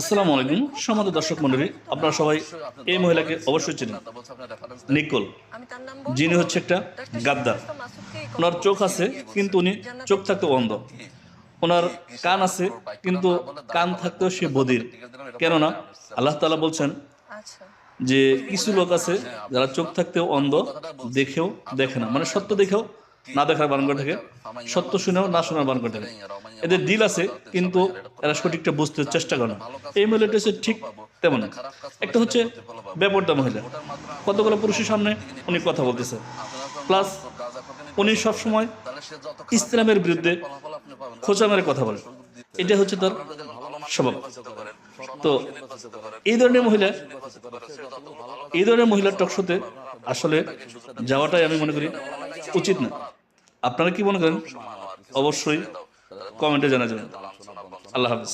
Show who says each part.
Speaker 1: আসসালামু আলাইকুম সমাজ দর্শক মন্ডলী আপনারা সবাই এই মহিলাকে অবশ্যই চেনেন। নিকোল, যিনি হচ্ছে একটা গাদ্দার। ওনার চোখ আছে, কিন্তু উনি চোখ থাকতে অন্ধ। ওনার কান আছে, কিন্তু কান থাকতেও সে বধির কেননা, আল্লাহ তাআলা বলছেন যে কিছু লোক আছে যারা চোখ থাকতেও অন্ধ, দেখেও দেখে না। মানে সত্য দেখেও না দেখার বান করে থাকে, সত্য শুনেও না শোনার বান করে থাকে। এদের দিল আছে, কিন্তু এরা সঠিকটা বুঝতে চেষ্টা করে না। এই মহিলাটা হচ্ছে ঠিক তেমন একটা হচ্ছে বেপর্দা মহিলা। কতগুলো পুরুষের সামনে উনি কথা বলতেছে। প্লাস উনি সবসময় ইসলামের বিরুদ্ধে খোঁচা মেরে কথা বলে। এটা হচ্ছে তার স্বভাব। তো এই ধরনের মহিলা, এই ধরনের মহিলার টকশোতে আসলে যাওয়াটাই আমি মনে করি উচিত না। আপনারা কি মনে করেন? অবশ্যই কমেন্টে জানা যাবেন আল্লাহ হাফিজ।